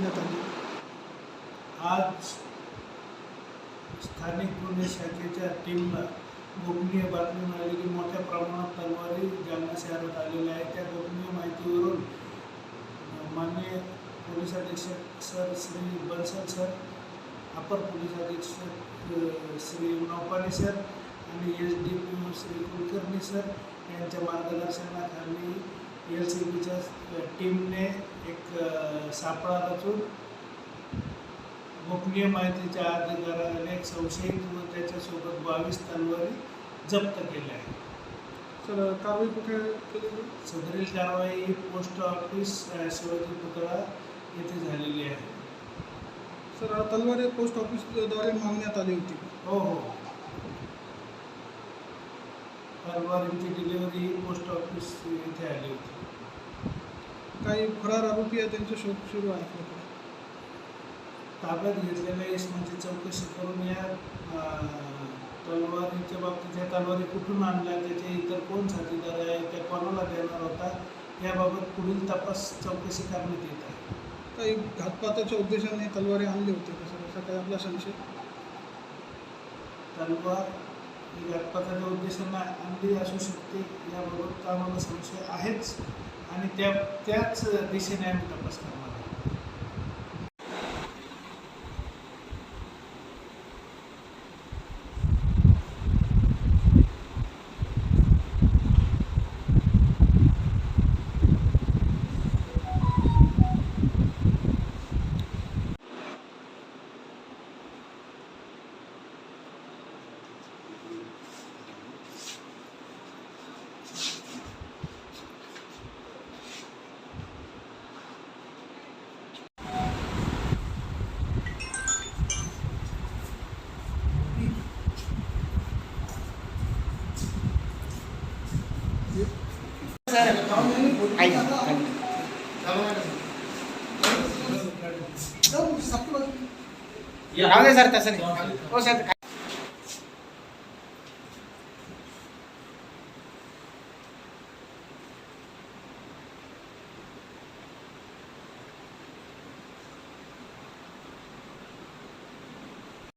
करण्यात आली. आज स्थानिक गुन्हे शाखेच्या टीमला गोपनीय बातमी मिळाली की मोठ्या प्रमाणात तलवारी जालना शहरात आलेल्या आहेत त्या गोपनीय माहितीवरून अ, माननीय पोलीस अधीक्षक सर श्री बन्सल सर अपर पोलीस अधीक्षक श्री नौपाणे सर आणि S D P Shri Kulkarni sir यांच्या मार्गदर्शनाखाली एल सी बीच्या टीमने एक सापळा रचून गोपनीय माहितीच्या अधिकाराने एक संशयित व त्याच्यासोबत बावीस तलवारी जप्त केल्या आहेत. सर कारवाई कुठे केली? सदरील कारवाई ही पोस्ट ऑफिस शिवाजी पुतळा येथे झालेली आहे. सर तलवारी पोस्ट ऑफिसद्वारे मागण्यात आली होती. हो हो. तलवारींची डिलिव्हरी पोस्ट ऑफिस येथे आली होती. काही फरार आरोपी आहे त्यांचे शोध सुरू आहे. आपल्याकडे ताब्यात घेतलेल्या इसमाची म्हणजे चौकशी करून या तलवारीच्या बाबतीत ह्या तलवारी कुठून आणल्या त्याचे इतर कोण साथीदार आहे त्या कोणाला देणार होता याबाबत पुढील तपास चौकशी करण्यात येत आहे. काही घातपाताच्या उद्देशाने तलवारी आणली होती. कसं असा काही आपला संशय? तलवार ही घातपाताच्या उद्देशाने आणली असू शकते याबाबत आम्हाला संशय आहेच. आणि त्या त्याच दिशेने आम्ही तपास करणार आहोत राहू दे सर तसं नाही हो सर